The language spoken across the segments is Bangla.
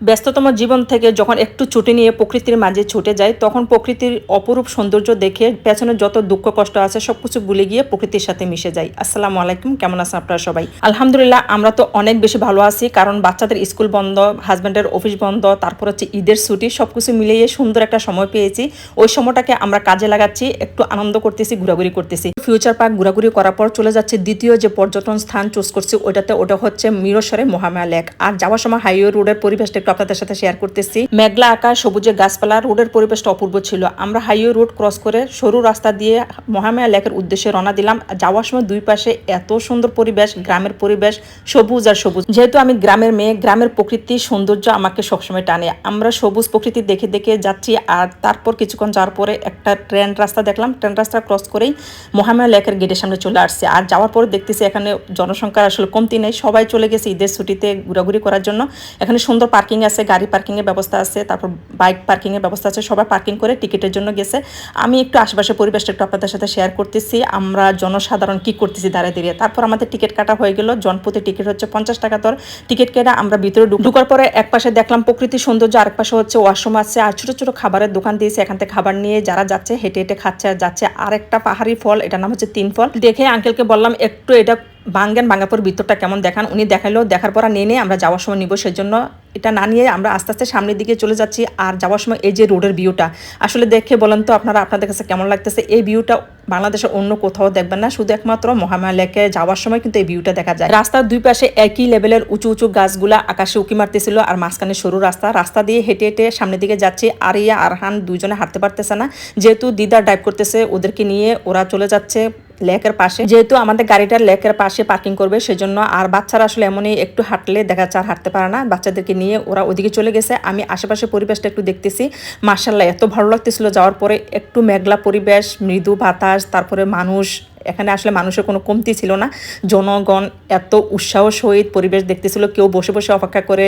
ব্যস্ততম জীবন থেকে যখন একটু ছুটি নিয়ে প্রকৃতির মাঝে ছুটে যায় তখন প্রকৃতির অপরূপ সৌন্দর্য দেখে পেছনে যত দুঃখ কষ্ট আছে সবকিছু ভুলে গিয়ে প্রকৃতির সাথে মিশে যাই। আসসালামু আলাইকুম, কেমন আছেন আপনারা সবাই? আলহামদুলিল্লাহ, আমরা তো অনেক বেশি ভালো আছি, কারণ বাচ্চাদের স্কুল বন্ধ হাজব্যান্ডের অফিস বন্ধ, তারপর হচ্ছে ঈদের ছুটি সব কিছু মিলিয়ে সুন্দর একটা সময় পেয়েছি। ওই সময়টাকে আমরা কাজে লাগাচ্ছি, একটু আনন্দ করতেছি, ঘোরাঘুরি করতেছি। ফিউচার পার্ক ঘোরাঘুরি করার পর চলে যাচ্ছে, দ্বিতীয় যে পর্যটন স্থান চুজ করছি, ওইটাতে, ওটা হচ্ছে মিরসরে মহামায়া লেক আর যাওয়ার সময় হাইওয়ে রোডের পরিবেশটা একটু আপনাদের সাথে শেয়ার করতেছি। মেঘলা আকাশ সবুজে গাছপালা, রোডের পরিবেশটা অপূর্ব ছিল। আমরা হাইওয়ে রোড ক্রস করে সরু রাস্তা দিয়ে মহামায়া লেকের উদ্দেশ্যে রওনা দিলাম। যাওয়ার সময় দুই পাশে এত সুন্দর পরিবেশ, গ্রামের পরিবেশ, সবুজ আর সবুজ। যেহেতু আমি গ্রামের মেয়ে, গ্রামের প্রকৃতি, সৌন্দর্য আমাকে সবসময় টানে। আমরা সবুজ প্রকৃতি দেখে দেখে যাচ্ছি আর তারপর কিছুক্ষণ যাওয়ার পরে একটা ট্রেন রাস্তা দেখলাম। ট্রেন রাস্তা ক্রস করেই মহামায়া লেকের গেটের সামনে চলে আসছে। আর যাওয়ার পরে দেখতেছি এখানে জনসংখ্যা আসলে কমতি নেই। সবাই চলে গেছে ঈদের ছুটিতে ঘোরাঘুরি করার জন্য। এখানে সুন্দর পার্কিং আছে, গাড়ি পার্কিংয়ের ব্যবস্থা আছে, তারপর বাইক পার্কিংয়ের ব্যবস্থা আছে, সবাই পার্কিং করে টিকিটের জন্য গেছে। আমি একটু আশেপাশের পরিবেশটা একটু আপনাদের সাথে শেয়ার করতেছি, আমরা জনসাধারণ কি করতেছি দাঁড়িয়ে দাঁড়িয়ে। তারপর আমাদের টিকিট কাটা হয়ে গেল জনপ্রতি টিকিট হচ্ছে পঞ্চাশ টাকা দর। টিকিট কেটে আমরা ভিতরে ঢুকার পরে এক পাশে দেখলাম প্রকৃতি সৌন্দর্য আরেক পাশে হচ্ছে ওয়াশরুম আছে, আর ছোট ছোট খাবারের দোকান দিয়েছে, এখান থেকে খাবার নিয়ে যারা যাচ্ছে, হেঁটে হেঁটে খাচ্ছে আর যাচ্ছে। আর একটা পাহাড়ি ফল, এটার নাম হচ্ছে তিন ফল। দেখে আঙ্কেলকে বললাম, একটু এটা ভাঙ্গেন ভাঙ্গার ভিতরটা কেমন দেখান? উনি দেখাল দেখার পর নিয়ে আমরা যাওয়ার সময় নিব সেজন্য। এটা না নিয়ে আমরা আস্তে আস্তে সামনের দিকে চলে যাচ্ছি আর যাওয়ার সময় এই যে রোডের ভিউটা। আসলে দেখে বলেন তো আপনারা, আপনাদের কাছে কেমন লাগতেছে? এই ভিউটা বাংলাদেশের অন্য কোথাও দেখবেন না, শুধু একমাত্র মহামায়া লেকে যাওয়ার সময় কিন্তু এই ভিউটা দেখা যায়। রাস্তার দুই পাশে একই লেভেলের উঁচু উঁচু গাছগুলা আকাশে উঁকি মারতেছিল আর মাঝখানে সরু রাস্তা। রাস্তা দিয়ে হেঁটে হেঁটে সামনের দিকে যাচ্ছি। আরিয়া, আরহান দুজনে হাঁটতে পারতেছে না। যেহেতু দিদা ড্রাইভ করতেছে, ওদেরকে নিয়ে ওরা চলে যাচ্ছে। লেকের পাশে। যেহেতু আমাদের গাড়িটার লেকের পাশে পার্কিং করবে, সেজন্য আর বাচ্চারা আসলে এমনই একটু হাঁটলে দেখা যাচ্ছে আর হাঁটতে পারে না। বাচ্চাদেরকে নিয়ে ওরা ওদিকে চলে গেছে। আমি আশেপাশে পরিবেশটা একটু দেখতেছি। মার্শাল্লাহ এত ভালো লাগতেছিল। যাওয়ার পরে একটু মেঘলা পরিবেশ, মৃদু বাতাস, তারপরে মানুষ এখানে আসলে মানুষের কোনো কমতি ছিল না। জনগণ এত উৎসাহ সহিত পরিবেশ দেখতেছিল, কেউ বসে বসে অপেক্ষা করে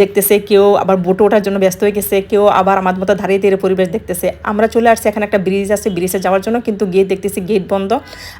দেখতেছে, কেউ আবার বোটে ওঠার জন্য ব্যস্ত হয়ে গেছে, কেউ আবার আমার মতো দাঁড়িয়ে দাঁড়িয়ে পরিবেশ দেখতেছে। আমরা চলে আসছি এখানে একটা ব্রিজ আছে ব্রিজে যাওয়ার জন্য, কিন্তু গিয়ে দেখতেছি গেট বন্ধ।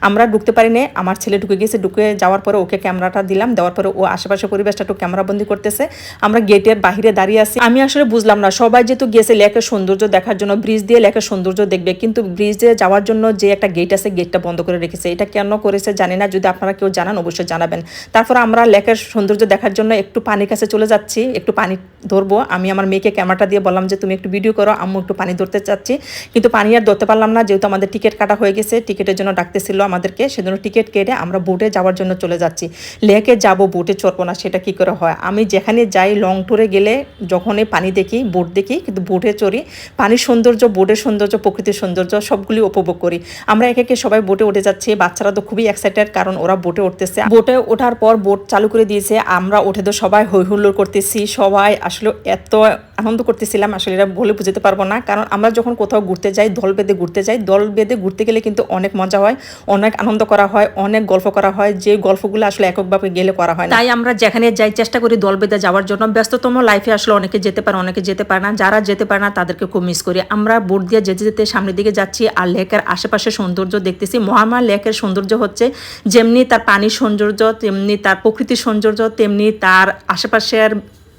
আমরা ঢুকতে পারি না আমার ছেলে ঢুকে গেছে, ঢুকে যাওয়ার পরে ওকে ক্যামেরাটা দিলাম, দেওয়ার পরে ও আশেপাশে পরিবেশটা একটু ক্যামেরাবন্দি করতেছে। আমরা গেটের বাহিরে দাঁড়িয়ে আছি। আমি আসলে বুঝলাম না, সবাই যেহেতু গেছে, লেকের সৌন্দর্য দেখার জন্য ব্রিজ দিয়ে লেকের সৌন্দর্য দেখবে, কিন্তু ব্রিজে যাওয়ার জন্য যে একটা গেট আছে গেটটা বন্ধ করে রেখেছে। এটা কেন করেছে জানি না, যদি আপনারা কেউ জানান অবশ্যই জানাবেন। তারপর আমরা লেকের সৌন্দর্য দেখার জন্য একটু পানির কাছে চলে যাচ্ছি, একটু পানি ধরবো। আমি আমার মেয়েকে ক্যামেরাটা দিয়ে বললাম যে, তুমি একটু ভিডিও করো, আম্মু একটু পানি ধরতে চাচ্ছি। কিন্তু পানি আর ধরতে পারলাম না, যেহেতু আমাদের টিকিট কাটা হয়ে গেছে, টিকিটের জন্য ডাকতেছিল আমাদেরকে। সেজন্য টিকিট কেটে আমরা বোটে যাওয়ার জন্য চলে যাচ্ছি। লেকে যাব বোটে চড়বো না, সেটা কি করে হয়? আমি যেখানে যাই লং ট্যুরে গেলে যখনই পানি দেখি বোট দেখি, কিন্তু বোটে চড়ি, পানির সৌন্দর্য বোটের সৌন্দর্য, প্রকৃতির সৌন্দর্য, সবগুলি উপভোগ করি। আমরা একে একে সবাই বোটে উঠে যাচ্ছি বাচ্চারা তো খুবই এক্সাইটেড কারণ ওরা বোটে উঠতেছে। বোটে ওঠার পর বোট চালু করে দিয়েছে। আমরা উঠে তো সবাই হই হুল্লোড় করতেছি। সবাই আসলে এত আনন্দ করতেছিলাম। আসলে এটা বলে বুঝতে পারব না। কারণ আমরা যখন কোথাও ঘুরতে যাই, দল বেঁধে ঘুরতে যাই, দল বেঁধে ঘুরতে গেলে কিন্তু অনেক মজা হয়, অনেক আনন্দ করা হয়, অনেক গল্প করা হয়। যে গল্পগুলো আসলে এককভাবে গেলে করা হয় তাই আমরা যেখানে যাই, চেষ্টা করি দল বেঁধে যাওয়ার জন্য। ব্যস্ততম লাইফে আসলে অনেকে যেতে পারে, অনেকে যেতে পারে না। যারা যেতে পারে না, তাদেরকে খুব মিস করি। আমরা বোট দিয়ে যেতে যেতে সামনের দিকে যাচ্ছি। আর লেকের আশেপাশে সৌন্দর্য দেখতেছি। মহামা লেকের সৌন্দর্য হচ্ছে যেমনি তার পানির সৌন্দর্য তেমনি তার প্রকৃতির সৌন্দর্য তেমনি তার আশেপাশের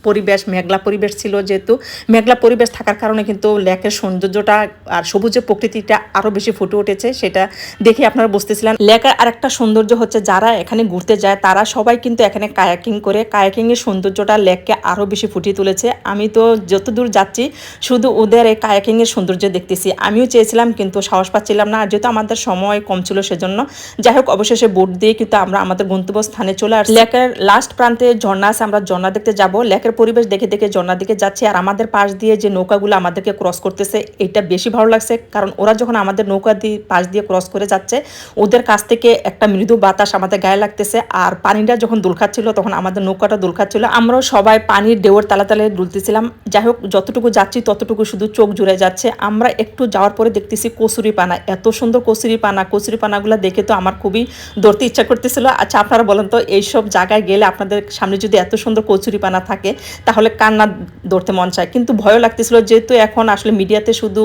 পরিবেশ, মেঘলা পরিবেশ ছিল যেহেতু। মেঘলা পরিবেশ থাকার কারণে কিন্তু লেকের সৌন্দর্যটা আর সবুজের প্রকৃতিটা আরও বেশি ফুটে উঠেছে, সেটা দেখে আপনারা বুঝতেছিলেন। লেকের আরেকটা সৌন্দর্য হচ্ছে যারা এখানে ঘুরতে যায়, তারা সবাই কিন্তু এখানে কায়াকিং করে, কায়াকিংয়ের সৌন্দর্যটা লেককে আরও বেশি ফুটিয়ে তুলেছে। আমি তো যতদূর যাচ্ছি, শুধু ওদের এই কায়াকিংয়ের সৌন্দর্য দেখতেছি। আমিও চেয়েছিলাম কিন্তু সাহস পাচ্ছিলাম না, আর যেহেতু আমাদের সময় কম ছিল সেজন্য। যাই হোক, অবশেষে বোট দিয়ে কিন্তু আমরা আমাদের গন্তব্যস্থানে চলে আসছি। লেকের লাস্ট প্রান্তে ঝর্ণা আছে, আমরা ঝর্ণা দেখতে যাব। লেকের পরিবেশ দেখে দেখে ঝর্ণার দিকে যাচ্ছে আর আমাদের পাশ দিয়ে যে নৌকাগুলো আমাদেরকে ক্রস করতেছে, এটা বেশি ভালো লাগছে। কারণ ওরা যখন আমাদের নৌকা দিয়ে, পাশ দিয়ে ক্রস করে যাচ্ছে, ওদের কাছ থেকে একটা মৃদু বাতাস আমাদের গায়ে লাগতেছে আর পানিটা যখন দুল খাচ্ছিল তখন আমাদের নৌকাটা দুল খাচ্ছিল আমরাও সবাই পানির ডেওয়ার তালা তালে দুলতেছিলাম। যাই হোক, যতটুকু যাচ্ছি, ততটুকু শুধু চোখ জুড়ে যাচ্ছে। আমরা একটু যাওয়ার পরে দেখতেছি কচুরি পানা। এত সুন্দর কচুরি পানা। কচুরি পানাগুলো দেখে তো আমার খুবই ধরতে ইচ্ছা করতেছিল। আচ্ছা আপনারা বলেন তো, এইসব জায়গায় গেলে আপনাদের সামনে যদি এত সুন্দর কচুরি পানা থাকে তাহলে কান্না ধরতে মন চায়। কিন্তু ভয়ও লাগতেছিল যেহেতু এখন আসলে মিডিয়াতে শুধু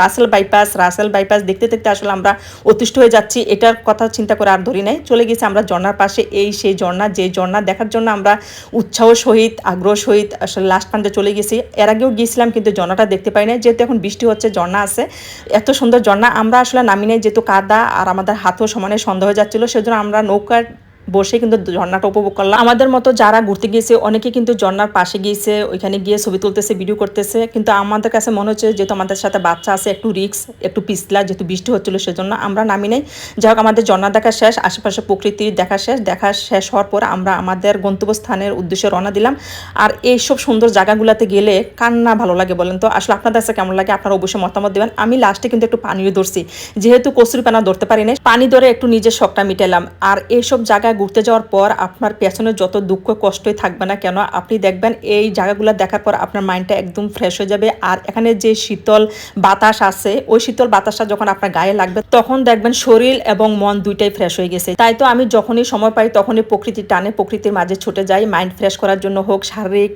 রাসেল বাইপাস রাসেল বাইপাস দেখতে দেখতে আসলে আমরা অতিষ্ঠ হয়ে যাচ্ছি, এটার কথা চিন্তা করে আর ধরি নাই। চলে গেছি আমরা ঝর্ণার পাশে, এই সেই ঝর্ণা, যে ঝর্ণা দেখার জন্য আমরা উৎসাহ সহিত, আগ্রহ সহিত আসলে লাস্ট পান্তে চলে গেছি। এর আগেও গিয়েছিলাম কিন্তু ঝর্ণাটা দেখতে পাই না যেহেতু এখন বৃষ্টি হচ্ছে, ঝর্ণা আছে, এত সুন্দর ঝর্ণা, আমরা আসলে নামি নাই যেহেতু কাদা আর আমাদের হাতও সমানে সন্দেহ হয়ে যাচ্ছিল। সেজন্য আমরা নৌকার বসে কিন্তু ঝর্ণাটা উপভোগ করলাম। আমাদের মতো যারা ঘুরতে গিয়েছে, অনেকে কিন্তু ঝর্ণার পাশে গিয়েছে, ওইখানে গিয়ে ছবি তুলতেছে ভিডিও করতেছে। কিন্তু আমাদের কাছে মনে হচ্ছে যেহেতু আমাদের সাথে বাচ্চা আছে, একটু রিক্স একটু পিছলা, যেহেতু বৃষ্টি হচ্ছিল সেজন্য আমরা নামি নাই। যাই হোক, আমাদের ঝর্ণা দেখা শেষ, আশেপাশে প্রকৃতির দেখা শেষ দেখা শেষ হওয়ার পর আমরা আমাদের গন্তব্যস্থানের উদ্দেশ্যে রওনা দিলাম। আর এইসব সুন্দর জায়গাগুলোতে গেলে কান্না ভালো লাগে বলেন তো? আসলে আপনাদের কাছে কেমন লাগে? আপনারা অবশ্যই মতামত দেবেন। আমি লাস্টে কিন্তু একটু পানিও ধরছি। যেহেতু কচুরি পানা ধরতে পারি না পানি ধরে একটু নিজের শখটা মিটালাম আর এইসব জায়গায় ঘুরতে যাওয়ার পর আপনার পেছনে যত দুঃখ কষ্টই থাকবে না কেন, আপনি দেখবেন এই জায়গাগুলো দেখার পর আপনার মাইন্ডটা একদম ফ্রেশ হয়ে যাবে। আর এখানে যে শীতল বাতাস আছে, ওই শীতল বাতাসটা যখন আপনার গায়ে লাগবে, তখন দেখবেন শরীর এবং মন দুইটাই ফ্রেশ হয়ে গেছে। তাই তো আমি যখনই সময় পাই, তখনই প্রকৃতির টানে প্রকৃতির মাঝে ছুটে যাই মাইন্ড ফ্রেশ করার জন্য হোক, শারীরিক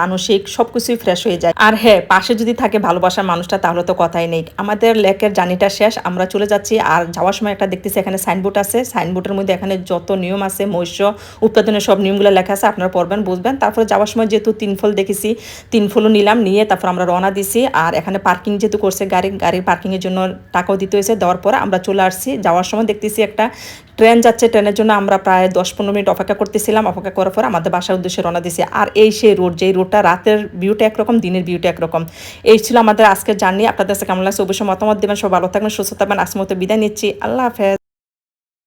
মানসিক সবকিছুই ফ্রেশ হয়ে যায়। আর হ্যাঁ পাশে যদি থাকে ভালোবাসার মানুষটা, তাহলে তো কথাই নেই। আমাদের লেকের জার্নিটা শেষ, আমরা চলে যাচ্ছি। আর যাওয়ার সময় একটা দেখতেছি, এখানে সাইনবোর্ড আছে। সাইনবোর্ডের মধ্যে এখানে যত নিয়ম আছে, মৎস্য উৎপাদনের সব নিয়মগুলো লেখা আছে, আপনারা পড়বেন, বুঝবেন। তারপরে যাওয়ার সময় যেহেতু তিন ফল দেখেছি, তিন ফলও নিলাম, নিয়ে তারপর আমরা রওনা দিছি। আর এখানে পার্কিং যেহেতু করছে, গাড়ি, গাড়ির পার্কিংয়ের জন্য টাকাও দিতে হয়েছে, দেওয়ার পর আমরা চলে আসছি। যাওয়ার সময় দেখতেছি একটা ট্রেন যাচ্ছে, ট্রেনের জন্য আমরা প্রায় দশ পনেরো মিনিট অপেক্ষা করতেছিলাম। অপেক্ষা করার পর আমাদের বাসার উদ্দেশ্যে রওনা দিয়েছে। আর এই সেই রোড, যেই রোডটা রাতের ভিউটা একরকম, দিনের ভিউটা একরকম। এই ছিল আমাদের আজকের জার্নি আপনাদের কাছে কেমন লাগছে? অবশ্যই মতামত দেবেন। সব ভালো থাকবেন, সুস্থ থাকবেন। আসমতে মতো বিদায় নিচ্ছি। আল্লাহ হাফেজ।